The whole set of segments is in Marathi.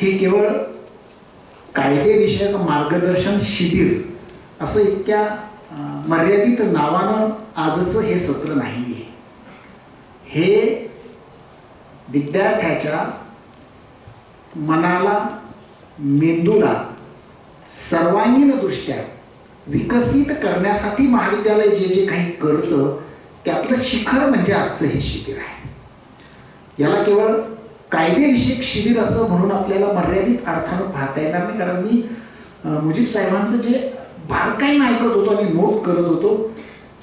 हे केवळ कायदेविषयक मार्गदर्शन शिबिर असं इतक्या मर्यादित नावानं आजचं हे सत्र नाही आहे हे विद्यार्थ्याच्या मनाला मेंदूला सर्वांगीण दृष्ट्या विकसित करण्यासाठी महाविद्यालय जे जे काही करतं त्यातलं शिखर म्हणजे आजचं हे शिबिर आहे. याला केवळ कायदेविषयक शिबिर असं म्हणून आपल्याला मर्यादित अर्थानं पाहता येणार नाही. कारण मी मुजीब साहेबांचं जे बारकाईनं ऐकत होतो आणि नोट करत होतो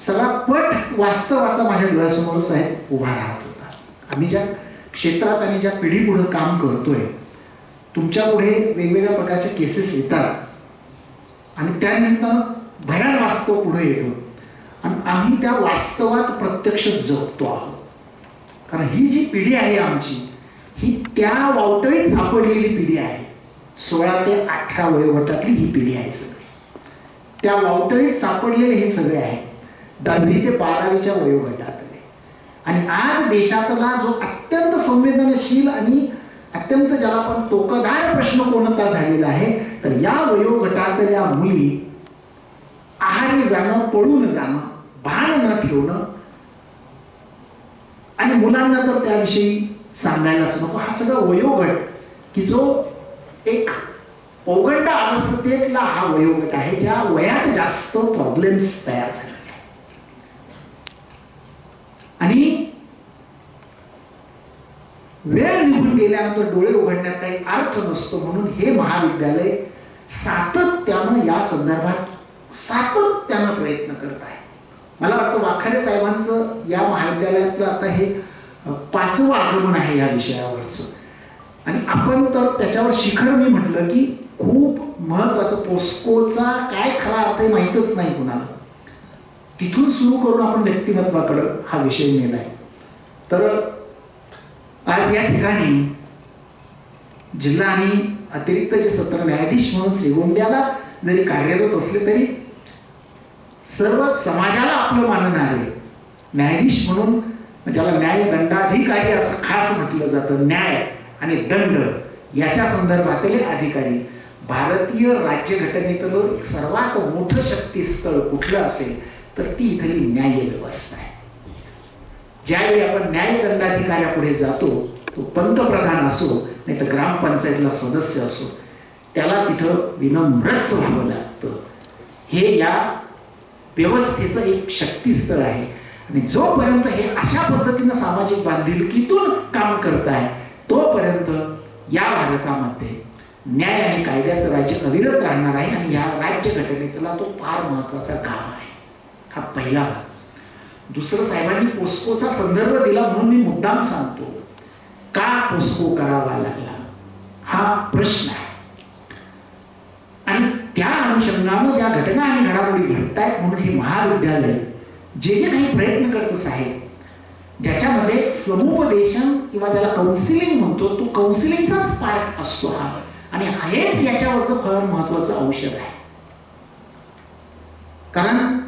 सगळा पट वास्तवाचा माझ्या डोळ्यासमोर साहेब उभा राहत होता. आम्ही ज्या क्षेत्रात आणि ज्या पिढीपुढं काम करतोय तुमच्यापुढे वेगवेगळ्या प्रकारच्या केसेस येतात. आणि त्यानिमित्तानं भयान वास्तव पुढे येतो. आणि आम्ही त्या वास्तवात प्रत्यक्ष जगतो आहोत. कारण ही जी पिढी आहे आमची ही त्या वावटळीत सापडलेली पिढी आहे. सोळा ते अठरा वयोगटातली ही पिढी आहे सगळी. त्या वावटळीत सापडलेले हे सगळे आहे. दहावी ते बारावीच्या वयोगटातले. आणि आज देशातला जो अत्यंत संवेदनशील आणि अत्यंत ज्याला आपण टोकदार प्रश्न कोणता झालेला आहे तर या वयोगटातल्या मुली आहारी जाणं पळून जाणं भान न ठेवणं आणि मुलांना तर त्याविषयी सांगायलाच नको हा सगळा वयोगट. की जो एक पौगंड अवस्थेतला हा वयोगट आहे ज्या वयात जास्त प्रॉब्लेम्स तयार झालेले आणि वेळ निघून गेल्यानंतर डोळे उघडण्यात काही अर्थ नसतो म्हणून हे महाविद्यालय सातत्यानं या संदर्भात सातत्यानं प्रयत्न करत आहे. मला वाटतं वाखारे साहेबांचं या महाविद्यालयातलं आता हे पाचवं आगमन आहे या विषयावरचं. आणि आपण तर त्याच्यावर शिखर मी म्हटलं की खूप महत्वाचं पोस्कोचा काय खरा अर्थ आहे माहीतच नाही कुणाला. तिथून सुरू करून आपण व्यक्तिमत्वाकडं हा विषय नेलाय. तर आज या ठिकाणी जिल्हा आणि अतिरिक्त जे सत्र न्यायाधीश म्हणून श्रीगोंद्याला जरी कार्यरत असले तरी सर्व समाजाला आपलं मानणारे न्यायाधीश म्हणून ज्याला न्याय दंडाधिकारी असं खास म्हटलं जातं न्याय आणि दंड याच्या संदर्भातले अधिकारी. भारतीय राज्यघटनेतलं एक सर्वात मोठं शक्तीस्थळ कुठलं असेल तर ती इथली न्याय व्यवस्था आहे. ज्यावेळी आपण न्यायदंडाधिकाऱ्यापुढे जातो तो पंतप्रधान असो नाही तर ग्रामपंचायतला सदस्य असो त्याला तिथं विनम्रच व्हावं लागतं. हे या व्यवस्थेचं एक शक्तीस्थळ आहे. आणि जोपर्यंत हे अशा पद्धतीनं सामाजिक बांधिलकीतून काम करत आहे तोपर्यंत या भारतामध्ये न्याय आणि कायद्याचं राज्य अविरत राहणार आहे आणि या राज्य घटनेतला तो फार महत्त्वाचा काम आहे. हा पहिला भाग. दुसरं साहेबांनी पोस्कोचा संदर्भ दिला म्हणून मी मुद्दाम सांगतो का पोस्को करावा लागला? हा प्रश्न आहे. आणि त्या अनुषंगानं ज्या घटना आणि घडामोडी घडत आहेत म्हणून हे महाविद्यालय जे जे काही प्रयत्न करत साहेब ज्याच्यामध्ये समुपदेशन किंवा त्याला काउन्सिलिंग म्हणतो तो काउन्सिलिंगचाच पार्ट असतो हा. आणि हेच याच्यावरचं फार महत्वाचं औषध आहे. कारण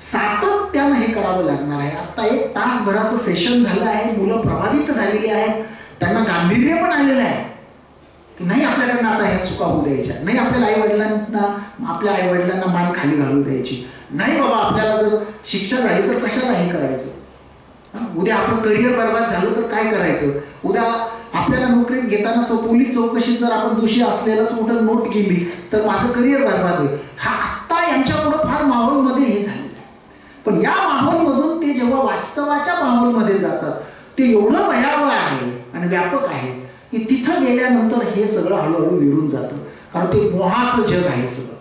सातत्यानं हे करावं लागणार आहे. आता एक तासभराचं सेशन झालं आहे मुलं प्रभावित झालेली आहेत त्यांना गांभीर्य पण आलेलं आहे. की नाही आपल्याकडनं आता ह्या चुका होऊ द्यायच्या. नाही आपल्याला आई वडिलांना आपल्या आई वडिलांना मान खाली घालू द्यायची. नाही बाबा आपल्याला जर शिक्षा झाली तर कशाला हे करायचं? उद्या आपलं करिअर बर्बाद झालं तर काय करायचं? उद्या आपल्याला नोकरी घेताना चौ पोलीस चौकशीत जर आपण दोषी असलेलाच मोठं नोट केली तर माझं करिअर बर्बाद होईल. हा आत्ता यांच्या पुढं फार माहोलमध्ये हे झालेलं आहे पण या माहोलमधून ते जेव्हा वास्तवाच्या माहोलमध्ये जातात ते एवढं भयावह आहे आणि व्यापक आहे की तिथं गेल्यानंतर हे सगळं हळूहळू विरून जातं. कारण ते मोहाचं जग आहे सगळं.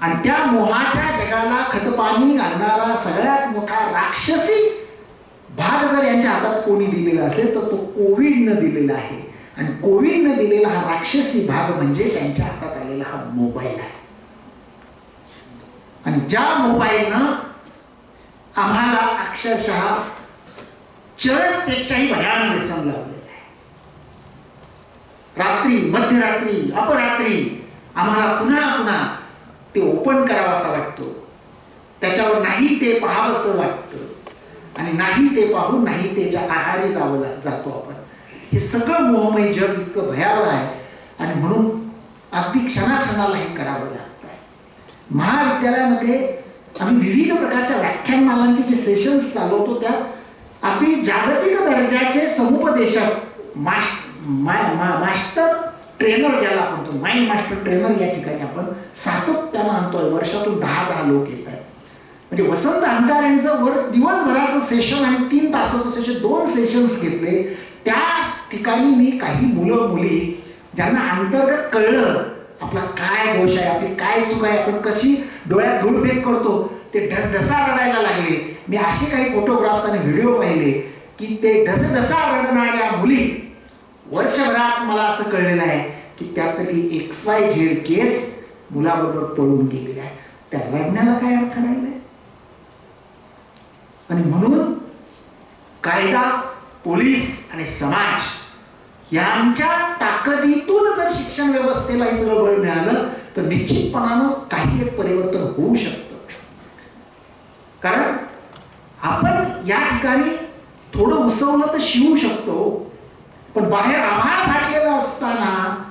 आणि त्या मोहाच्या जगाला खतपाणी घालणारा सगळ्यात मोठा राक्षसी भाग जर यांच्या हातात कोणी दिलेला असेल तर तो कोविडनं दिलेला आहे. आणि कोविडनं दिलेला हा राक्षसी भाग म्हणजे त्यांच्या हातात आलेला हा मोबाईल आहे. आणि ज्या मोबाईलनं आम्हाला अक्षरशः चरसपेक्षाही भयान व्यसन लावलेलं रात्री मध्यरात्री अपरात्री आम्हाला पुन्हा पुन्हा ते ओपन करावासा वाटतो. त्याच्यावर नाही ते पाहावंसं वाटतं. आणि नाही ते पाहून नाही त्याच्या आहारी जावं जातो आपण. हे सगळं मोहमय जग इतकं भयावह आहे. आणि म्हणून अगदी क्षणाक्षणाला हे करावं लागतं आहे महाविद्यालयामध्ये आम्ही विविध प्रकारच्या व्याख्यानमालांचे जे सेशन्स चालवतो त्यात अगदी जागतिक दर्जाचे समुपदेशक माश माय मा- मास्टर ट्रेनर ज्याला आपण म्हणतो माइंड मास्टर ट्रेनर या ठिकाणी आपण सातत्यानं आणतोय. वर्षातून दहा दहा लोक येत आहेत. म्हणजे वसंत अंकार यांचं वर दिवसभराचं सेशन आणि तीन तासाचं सेशन दोन सेशन्स घेतले. त्या ठिकाणी मी काही मुलं मुली ज्यांना अंतर्गत कळलं आपला काय दोष आहे आपली काय चूक आहे आपण कशी डोळ्यात धूळफेक करतो ते ढस ढसा रडायला लागले. मी असे काही फोटोग्राफ्स आणि व्हिडिओ पाहिले की ते ढस ढसा रडणाऱ्या मुली वर्षभरात मला असं कळलेलं आहे की त्यातली एक्स वाय झेड केस मुलाबरोबर पळून गेलेली आहे. त्या रडण्याला काय अर्थ राहिलाय? आणि म्हणून कायदा पोलीस आणि समाज यांच्या ताकदीतून जर शिक्षण व्यवस्थेला हे सगळं बळ मिळालं तर निश्चितपणानं काही एक परिवर्तन होऊ शकतं. कारण आपण या ठिकाणी थोडं उसवलं तर शिवू शकतो. पण बाहेर आभाळ फाटलेला असताना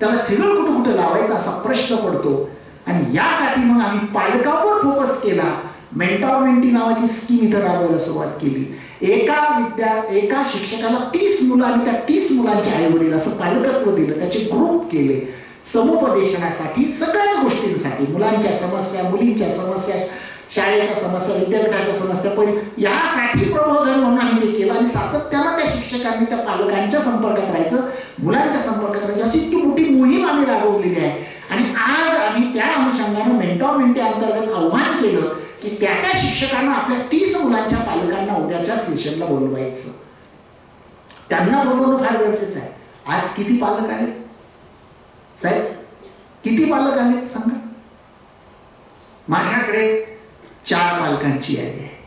त्याला थिरळ कुठं कुठं लावायचा असा प्रश्न पडतो. आणि यासाठी मग आम्ही पालकावर फोकस केला. मेंटॉरमेंटी नावाची स्कीम इथं राबवायला सुरुवात केली. एका विद्या एका शिक्षकाला तीस मुलं आणि त्या तीस मुलांचे आई वडील असं पालकत्व दिलं. त्याचे ग्रुप केले. समुपदेशनासाठी सगळ्याच गोष्टींसाठी मुलांच्या समस्या मुलींच्या समस्या शाळेच्या समस्या विद्यापीठाच्या समस्या पण यासाठी प्रबोधन म्हणून आम्ही ते केलं आणि सातत्यानं त्या शिक्षकांनी त्या पालकांच्या संपर्कात राहायचं मुलांच्या संपर्कात राहायचं अशी इतकी मोठी मोहीम आम्ही राबवलेली आहे. आणि आज आम्ही त्या अनुषंगानं मेंटॉरमेंटी अंतर्गत आव्हान केलं की त्या त्या शिक्षकांना आपल्या तीस मुलांच्या पालकांना उद्याच्या सेशनला बोलवायचं. त्यांना बोलवणं फार गरजेचं आहे. आज किती पालक आहेत? साहेब किती पालक आहेत सांगा? माझ्याकडे चार पालकांची यादी आहे.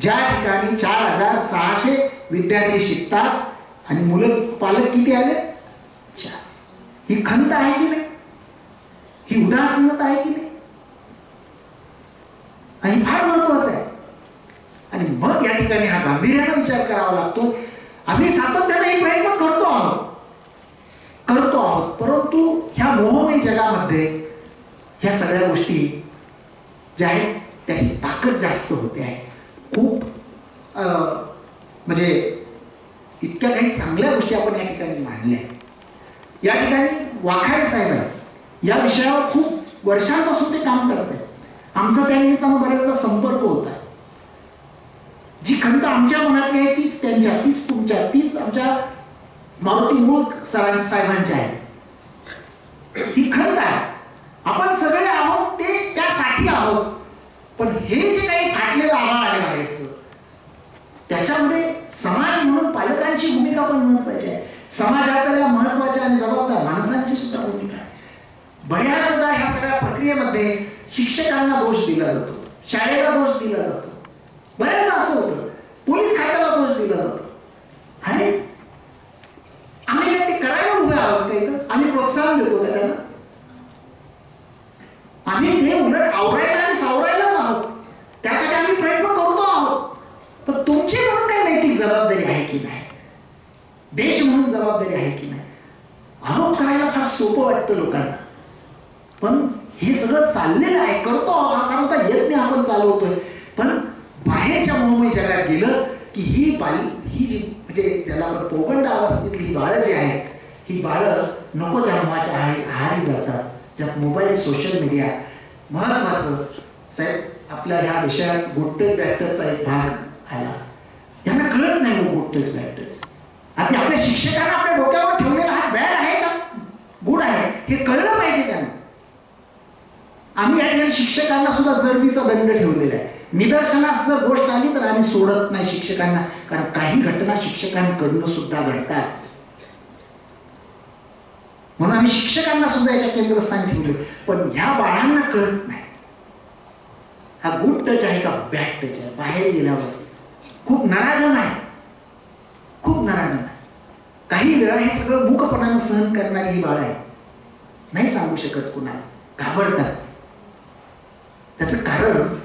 ज्या ठिकाणी चार हजार सहाशे विद्यार्थी शिकतात आणि मुलं पालक किती आले? चार. ही खंत आहे की नाही? ही उदासीनता आहे की नाही? आणि फार महत्वाचं आहे. आणि मग या ठिकाणी हा गांभीर्याने विचार करावा लागतो आम्ही सातत्याने एक प्रयत्न करतो आहोत. करतो आहोत. परंतु ह्या मोहमय जगामध्ये ह्या सगळ्या गोष्टी ज्या आहेत त्याची ताकद जास्त होते आहे. खूप अं, म्हणजे इतक्या काही चांगल्या गोष्टी आपण या ठिकाणी मांडल्या या ठिकाणी वाखारे साहेब या विषयावर खूप वर्षांपासून ते काम करत आहेत. आमचा त्या निमित्तानं बऱ्याचदा संपर्क होता जी खंत आमच्या मनातली आहे तीच त्यांच्या तीच तुमच्या तीच आमच्या मारुती मूळ सरां साहेबांच्या आहे. ही खंत आहे. आपण सगळे आहोत ते त्यासाठी आहोत. पण हे जे काही फाटलेलं आम्हाला आहे बाहेरचं त्याच्यामध्ये समाज म्हणून पालकांची भूमिका पण महत्वाची आहे. समाजातल्या महत्त्वाच्या आणि जबाबदार माणसांची सुद्धा भूमिका आहे. बऱ्याचदा ह्या सगळ्या प्रक्रियेमध्ये शिक्षकांना दोष दिला जातो. शाळेला दोष दिला जातो. बऱ्याचदा असं होतं. पोलीस खात्याला दोष दिला जातो. अरे आम्ही ते करायला उभे आहोत काही आम्ही प्रोत्साहन देतो का त्यांना आम्ही हे उलट आवरायला आणि सावरायलाच आहोत त्यासाठी आम्ही प्रयत्न करतो आहोत पण तुमची म्हणून काही नैतिक जबाबदारी आहे की नाही देश म्हणून जबाबदारी आहे की नाही आरोप करायला फार सोपं वाटतं लोकांना. पण हे सगळं चाललेलं आहे करतो हा कारण होता यज्ञ आपण चालवतोय. पण बाहेरच्या मोहमय जगात गेलं की ही बाई ही जी म्हणजे ज्याला आपण पोगंड अवस्थेतली ही बाळं जी आहेत ही बाळं नको त्या आहे आहारी जातात. त्यात मोबाईल सोशल मीडिया. महत्वाचं साहेब आपल्या ह्या विषयात गुड बॅक्टरचा एक भाग आला. यांना कळत नाही हो गुड आणि बॅक्टर आपल्या शिक्षकांना आपल्या डोक्यावर ठेवले हा बॅड आहे का गुड आहे हे कळलं पाहिजे त्यांना. आम्ही या ठिकाणी शिक्षकांना सुद्धा जरबीचा दंड ठेवलेला आहे. निदर्शनास जर गोष्ट आली तर आम्ही सोडत नाही शिक्षकांना कारण काही घटना शिक्षकांकडनं सुद्धा घडतात. म्हणून आम्ही शिक्षकांना सुद्धा याच्या केंद्रस्थानी ठेवले. पण ह्या बाळांना कळत नाही. हा गुड टच आहे का? बॅड टच आहे. बाहेर गेल्यावर. खूप नराधन आहे. खूप नराधन आहे. काही वेळा हे सगळं मूकपणानं सहन करणारी ही बाळ आहे. नाही सांगू शकत कुणाला. घाबरतात. त्याचं कारण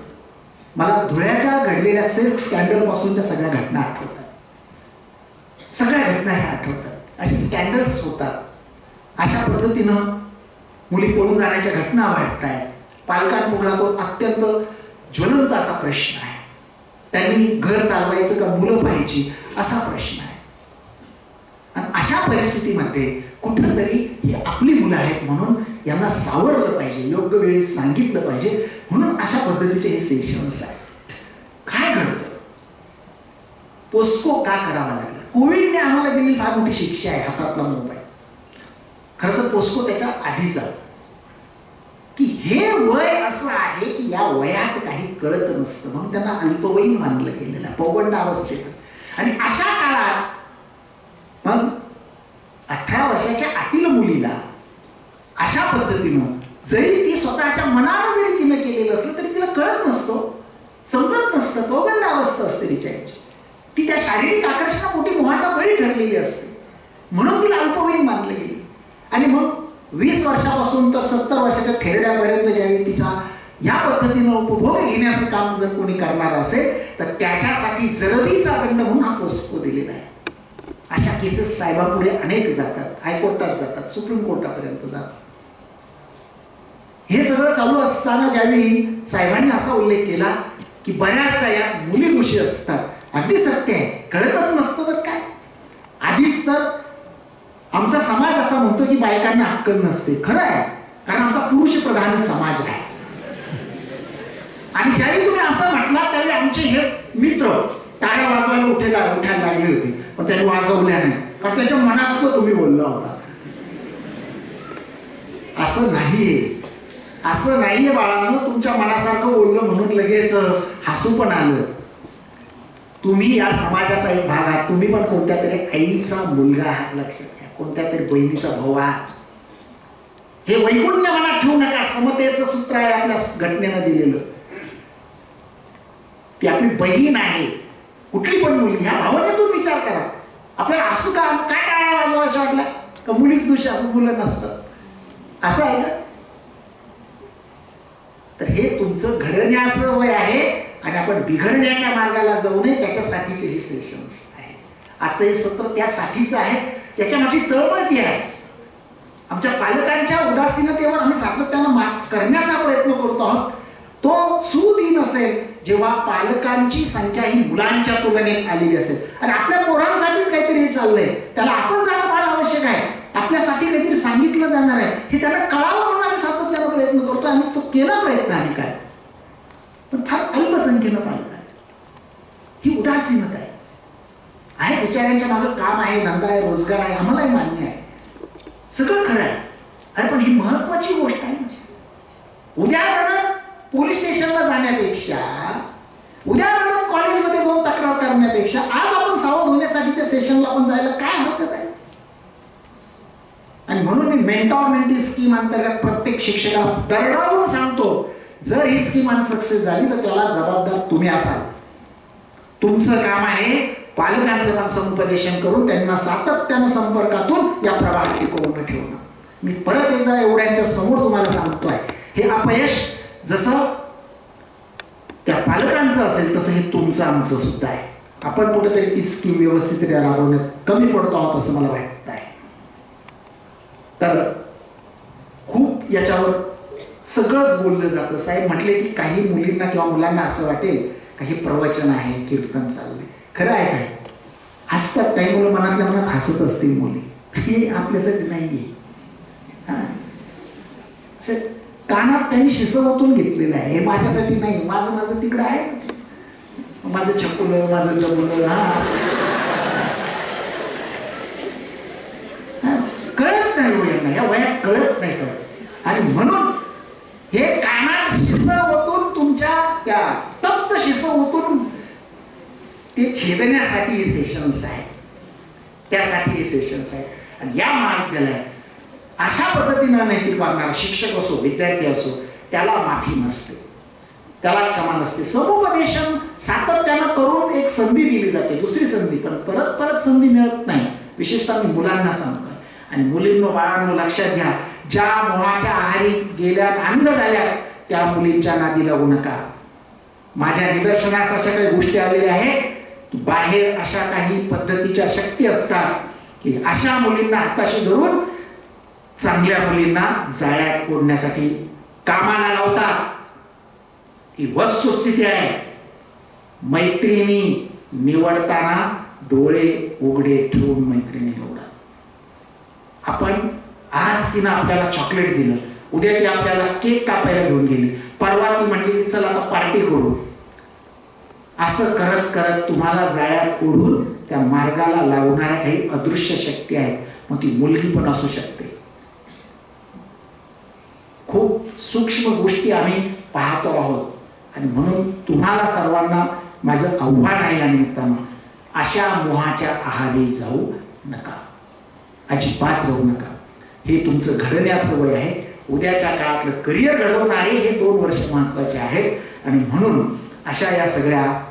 मला धुळ्याच्या घडलेल्या सेल्फ स्कॅन्डलपासूनच्या सगळ्या घटना आठवतात. सगळ्या घटना ह्या आठवतात. असे स्कॅन्डल्स होतात. अशा पद्धतीनं मुली पळून जाण्याच्या घटना वाढत आहेत पालकांपुढला तो अत्यंत ज्वलंत असा प्रश्न आहे. त्यांनी घर चालवायचं का मुलं पाहिजे असा प्रश्न आहे. आणि अशा परिस्थितीमध्ये कुठंतरी ही आपली मुलं आहेत म्हणून यांना सावरलं पाहिजे योग्य वेळी सांगितलं पाहिजे. म्हणून अशा पद्धतीचे हे सेशन्स आहेत. काय घडतं? पोस्को का करावा लागला? कोविडने आम्हाला दिली फार मोठी शिक्षा आहे हातातला मोबाईल. खरं तर पोस्को त्याच्या आधीचा की हे वय असं आहे की या वयात काही कळत नसतं. म्हणून त्यांना अल्पवयीन मानलं गेलेलं पौगंड अवस्थेत. आणि अशा काळात मग अठरा वर्षाच्या आतील मुलीला अशा पद्धतीनं जरी ती स्वतःच्या मनानं जरी तिनं केलेलं असलं तरी तिला कळत नसतो समजत नसतं पौगंड अवस्था असते तिच्याची ती त्या शारीरिक आकर्षणापोटी मोहाचा बळी ठरलेली असते. म्हणून तिला अल्पवयीन मानलं गेली. आणि मग वीस वर्षापासून तर सत्तर वर्षाच्या थेरड्यापर्यंत ज्यावेळी तिच्या या पद्धतीनं उपभोग घेण्याचं काम जर कोणी करणार असेल तर त्याच्यासाठी जरबीचा दंड म्हणून हा पोस्को दिलेला आहे. अशा केसेस साहेबापुढे अनेक जातात हायकोर्टात जातात सुप्रीम कोर्टापर्यंत जातात. हे सगळं चालू असताना ज्यावेळी साहेबांनी असा उल्लेख केला की बऱ्याचदा या मुली दोषी असतात. अगदी सत्य आहे. कळतच नसतं तर काय? आधीच तर आमचा समाज असा म्हणतो की बायकांना अक्कल नसते. खरं आहे. कारण आमचा पुरुष प्रधान समाज आहे. आणि ज्यावेळी तुम्ही असं म्हटला त्यावेळी आमचे हे मित्र टाळ्या वाजवायला उठे उठायला लागले होते. पण त्याने वाजवल्या नाही कारण त्याच्या मनात तो तुम्ही बोलला होता. असं नाहीये. असं नाहीये बाळांनो तुमच्या मनासारखं बोललं म्हणून लगेच हसू पण आलं. तुम्ही या समाजाचा एक भाग आहात. तुम्ही पण कोणत्या तरी आईचा मुलगा आहात लक्षात घ्या. कोणत्या तरी बहिणीचा भाऊ आहात. हे वैकुण्य मनात ठेवू नका. समतेचं सूत्र आहे आपल्या घटनेनं दिलेलं. ती आपली बहीण आहे. कुठली पण मुली ह्या भावनेतून विचार करा. आपल्याला असू का काय टाळा वाजवा असं वाटलं का मुलीच दोष आपण मुलं नसतात असं आहे का? तर हे तुमचं घडण्याचं वय आहे आणि आपण बिघडण्याच्या मार्गाला जाऊ नये त्याच्यासाठीचे हे सेशन्स आहे आजचं हे सत्र त्यासाठीचं आहे. त्याच्या माझी तळमळती आहे. आमच्या पालकांच्या उदासीनतेवर आम्ही सातत्यानं मात करण्याचा प्रयत्न करतो आहोत. तो सुदीन असेल जेव्हा पालकांची संख्या ही मुलांच्या तुलनेत आलेली असेल. आणि आपल्या पोरांसाठीच काहीतरी हे चाललंय. त्याला आपण जाणं फार आवश्यक आहे. आपल्यासाठी काहीतरी सांगितलं जाणार आहे. हे त्यांना कळावं म्हणून आम्ही सातत्यानं प्रयत्न करतो आणि तो केला प्रयत्न आम्ही काय? पण फार अल्पसंख्येनं पालक आहे ही उदासीनता आहे. आहे विचारांच्या मागं काम आहे धंदा आहे रोजगार आहे आम्हालाही मान्य आहे. सगळं खरं आहे. अरे पण ही महत्वाची गोष्ट आहे ना. उद्या पोलीस स्टेशनला जाण्यापेक्षा उद्या रडत कॉलेजमध्ये जाऊन तक्रार करण्यापेक्षा आज आपण सावध होण्यासाठीच्या सेशनला आपण जायला काय हरकत आहे? आणि म्हणून मी मेंटॉर मेंटी स्कीम अंतर्गत प्रत्येक शिक्षकाला दरडावून सांगतो जर ही स्कीम अनसक्सेस झाली तर त्याला जबाबदार तुम्ही असाल. तुमचं काम आहे पालकांचं पण समुपदेशन करून त्यांना सातत्यानं संपर्कातून या प्रभाव टिकवून ठेवणं. मी परत एकदा एवढ्यांच्या समोर तुम्हाला सांगतोय हे अपयश जसं त्या पालकांचं असेल तसं हे तुमचं आमचं सुद्धा आहे. आपण कुठेतरी ती स्कीम व्यवस्थितरित्या राबवण्यात कमी पडतो आहोत असं मला वाटत आहे. तर खूप याच्यावर सगळंच बोललं जातं. साहेब म्हटले की काही मुलींना किंवा मुलांना असं वाटेल काही प्रवचन आहे कीर्तन चाललंय. खरं आहे साहेब. हसतात काही मुलं मनातल्या मनात हसत असतील मुली. हे आपल्यासाठी नाही हा. कानात त्यांनी शिसवतून घेतलेलं आहे. हे माझ्यासाठी नाही. माझं माझं तिकडं आहे. माझं छकुलं माझं जमुलं हा असं. कळत नाही हो यांना या वयात कळत नाही सर आणि म्हणून हे कानात शिसवतून तुमच्या त्या तप्त शिसवतून ते छेदण्यासाठी हे सेशन्स आहे त्यासाठी हे सेशन्स आहे आणि या महाविद्यालयात अशा पद्धतीनं नैतिक वागणारा शिक्षक असो विद्यार्थी असो त्याला माफी नसते. त्याला क्षमा नसते. समुपदेशन सातत्यानं करून एक संधी दिली जाते दुसरी संधी. पण परत परत संधी मिळत नाही. विशेषतः मी मुलांना सांगतोय. आणि मुलींनो बाळांनो लक्षात घ्या. ज्या मोहाच्या आहारी गेल्या अंध झाल्या त्या मुलींच्या नादी लागू नका. माझ्या निदर्शनास अशा काही गोष्टी आलेल्या आहेत. बाहेर अशा काही पद्धतीच्या शक्ती असतात की अशा मुलींना हाताशी धरून चांगल्या मुलींना जाळ्यात ओढण्यासाठी कामाला लावतात. ही वस्तुस्थिती आहे. मैत्रिणी निवडताना डोळे उघडे ठेवून मैत्रिणी निवडा. आपण आज तिनं आपल्याला चॉकलेट दिलं. उद्या ती आपल्याला केक कापायला घेऊन गेली. परवा ती म्हटली की चला आता पार्टी करू. असं करत करत तुम्हाला जाळ्यात ओढून त्या मार्गाला लावणाऱ्या काही अदृश्य शक्ती आहेत. मग ती मुलगी पण असू शकते. खूप सूक्ष्म गोष्टी आम्ही पाहतो आहोत. आणि म्हणून तुम्हाला सर्वांना माझं आव्हान आहे या निमित्तानं अशा मोहाच्या आहारी जाऊ नका. अजिबात जाऊ नका. हे तुमचं घडण्याचं वय आहे. उद्याच्या काळातलं करिअर घडवणारे हे दोन वर्ष महत्त्वाचे आहेत. आणि म्हणून अशा या सगळ्या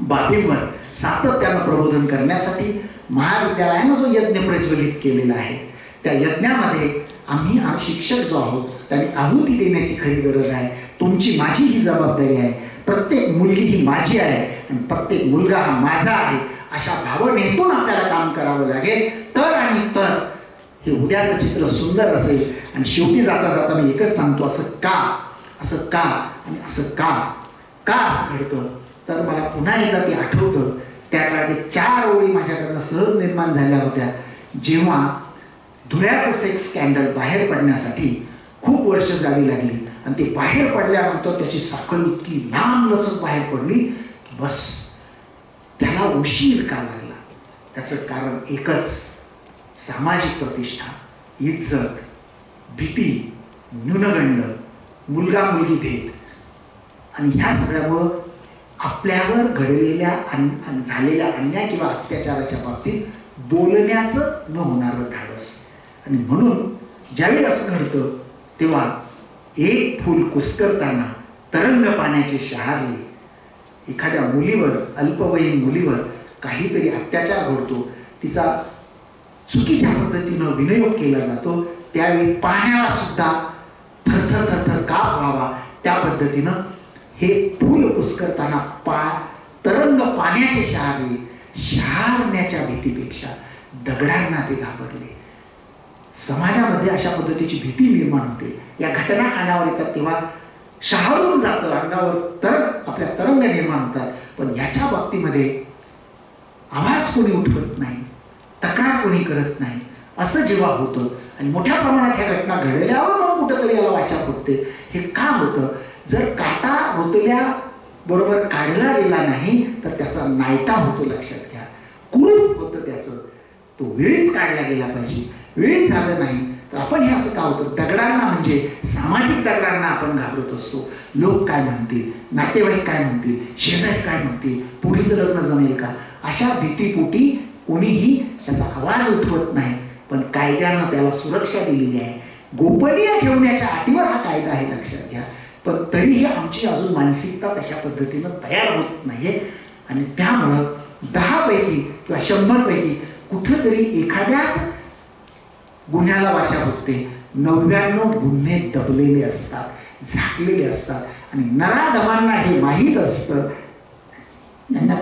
बाबींवर सातत्यानं प्रबोधन करण्यासाठी महाविद्यालयानं जो यज्ञ प्रज्वलित केलेला आहे त्या यज्ञामध्ये आम्ही शिक्षक जो आहोत त्यांनी आहुती देण्याची खरी गरज आहे. तुमची माझी ही जबाबदारी आहे. प्रत्येक मुलगी ही माझी आहे आणि प्रत्येक मुलगा हा माझा आहे. अशा भावनेतून आपल्याला काम करावं लागेल. तर आणि तर हे उद्याचं चित्र सुंदर असेल आणि शेवटी जाता जाता मी एकच सांगतो असं का? असं का? आणि असं का? का असं घडतं? तर मला पुन्हा एकदा ते आठवतं. त्या काळात चार ओळी माझ्याकडनं सहज निर्माण झाल्या होत्या. जेव्हा धुऱ्याचं सेक्स स्कॅन्डल बाहेर पडण्यासाठी खूप वर्ष जावी लागली. आणि ते बाहेर पडल्यानंतर त्याची साखळी इतकी लांब लचक बाहेर पडली की बस त्याला उशीर का लागला? त्याचं कारण एकच सामाजिक प्रतिष्ठा इज्जत भीती न्यूनगंड मुलगा मुलगी भेद. आणि ह्या सगळ्यामुळं आपल्यावर घडलेल्या अन अन- झालेल्या अन्याय किंवा अत्याचाराच्या बाबतीत बोलण्याचं न होणारं धाडस. आणि म्हणून ज्यावेळी असं घडतं तेव्हा एक फूल कुस्करताना तरंग पाण्याचे शहारले एखाद्या मुलीवर अल्पवयीन मुलीवर काहीतरी अत्याचार घडतो तिचा चुकीच्या पद्धतीनं विनियोग केला जातो त्यावेळी पाण्याला सुद्धा थरथर थरथर काप व्हावा त्या पद्धतीनं हे फूल पुस्करताना पा तरंग पाण्याचे शहारले शहारण्याच्या भीतीपेक्षा दगडांना ते घाबरले. समाजामध्ये अशा पद्धतीची भीती निर्माण होते. या घटना कानावर येतात तेव्हा शहारून जातं अंगावर तर आपल्या तरंग निर्माण होतात. पण याच्या बाबतीमध्ये आवाज कोणी उठवत नाही तक्रार कोणी करत नाही असं जेव्हा होतं आणि मोठ्या प्रमाणात ह्या घटना घडल्यावर मग कुठंतरी याला वाचा फुटते. हे का होतं? जर काटा रोतल्या बरोबर काढला गेला नाही तर त्याचा नायटा होतो लक्षात घ्या. कुरूप होतं त्याचं. तो वेळीच काढला गेला पाहिजे. वेळ झालं नाही तर आपण हे असं का होतं? दगडांना म्हणजे सामाजिक दगडांना आपण घाबरत असतो. लोक काय म्हणतील? नातेवाईक काय म्हणतील? शेजारी काय म्हणतील? पुढीचं लग्न जमेल का? अशा भीतीपोटी कोणीही त्याचा आवाज उठवत नाही पण कायद्यानं त्याला सुरक्षा दिलेली आहे. गोपनीय ठेवण्याच्या अटीवर हा कायदा आहे लक्षात घ्या. पण तरीही आमची अजून मानसिकता तशा पद्धतीनं तयार होत नाहीये. आणि त्यामुळं दहापैकी किंवा शंभरपैकी कुठंतरी एखाद्याच गुन्ह्याला वाचा फुटते. नव्याण्णव गुन्हे दबलेले असतात झाकलेले असतात. आणि नराधमांना हे माहीत असतं त्यांना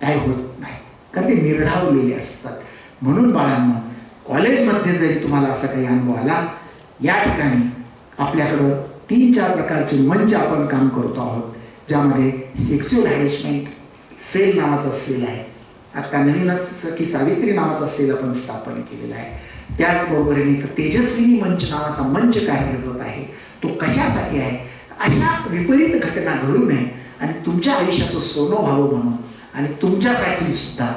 काय होत नाही. कारण ते निर्ढावलेले असतात. म्हणून बाळांनो कॉलेजमध्ये जरी तुम्हाला असा काही अनुभव आला या ठिकाणी आपल्याकडं तीन चार प्रकारचे मंच आपण काम करतो आहोत ज्यामध्ये सेक्स्युअल हॅरेसमेंट सेल नावाचा सेल आहे. आता नवीनच की सावित्री नावाचा सेल आपण स्थापन केलेला आहे. त्याचबरोबरीने इथं तेजस्विनी मंच नावाचा मंच कार्यरत आहे? तो कशासाठी आहे? अशा विपरीत घटना घडू नये आणि तुमच्या आयुष्याचं सोनं व्हावं म्हणून. आणि तुमच्यासाठी सुद्धा.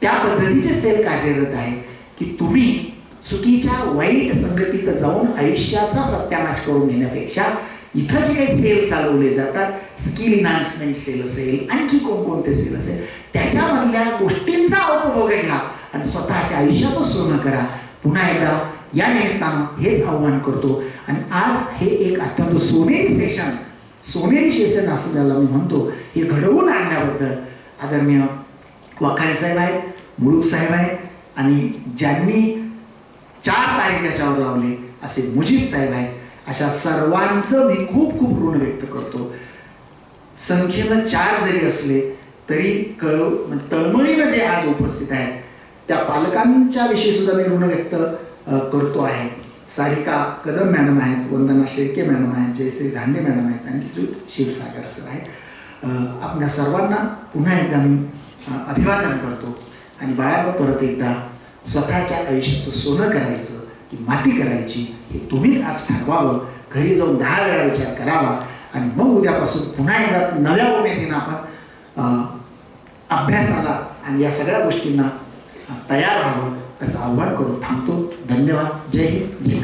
त्या पद्धतीचे सेल कार्यरत आहे की तुम्ही चुकीच्या वाईट संगतीत जाऊन आयुष्याचा सत्यानाश करून घेण्यापेक्षा इथं जे काही सेल चालवले जातात स्किल इन्हान्समेंट सेल असेल आणखी कोणकोणते सेल असेल त्याच्यामधल्या गोष्टींचा उपभोग घ्या आणि स्वतःच्या आयुष्याचं सोनं करा. पुन्हा एकदा या निमित्तानं हेच आव्हान करतो. आणि आज हे एक अत्यंत सोनेरी सेशन सोनेरी सेशन असं ज्याला मी म्हणतो हे घडवून आणण्याबद्दल आदरणीय वाखारे साहेब आहेत मुळूक साहेब आहेत आणि ज्यांनी चार तारीख त्याच्यावर लावले असे मुजीब साहेब आहेत. अशा सर्वांचं मी खूप खूप ऋण व्यक्त करतो. संख्येनं चार जरी असले तरी कळव म्हणजे तळमळीनं जे आज उपस्थित आहेत त्या पालकांच्या विषयी सुद्धा मी ऋण व्यक्त करतो आहे. सारिका कदम मॅडम आहेत वंदना शेळके मॅडम आहेत जयश्री धांडे मॅडम आहेत आणि श्री शिवसागर सर आहेत आपल्या सर्वांना पुन्हा एकदा मी अभिवादन करतो आणि बाळावर परत एकदा स्वतःच्या आयुष्याचं सोनं करायचं की माती करायची हे तुम्हीच आज ठरवावं. घरी जाऊन दहा वेळा विचार करावा आणि मग उद्यापासून पुन्हा एकदा नव्या उमेदीनं आपण अभ्यासाला आणि या सगळ्या गोष्टींना तयार व्हावं असं आव्हान करून थांबतो. धन्यवाद. जय हिंद. जय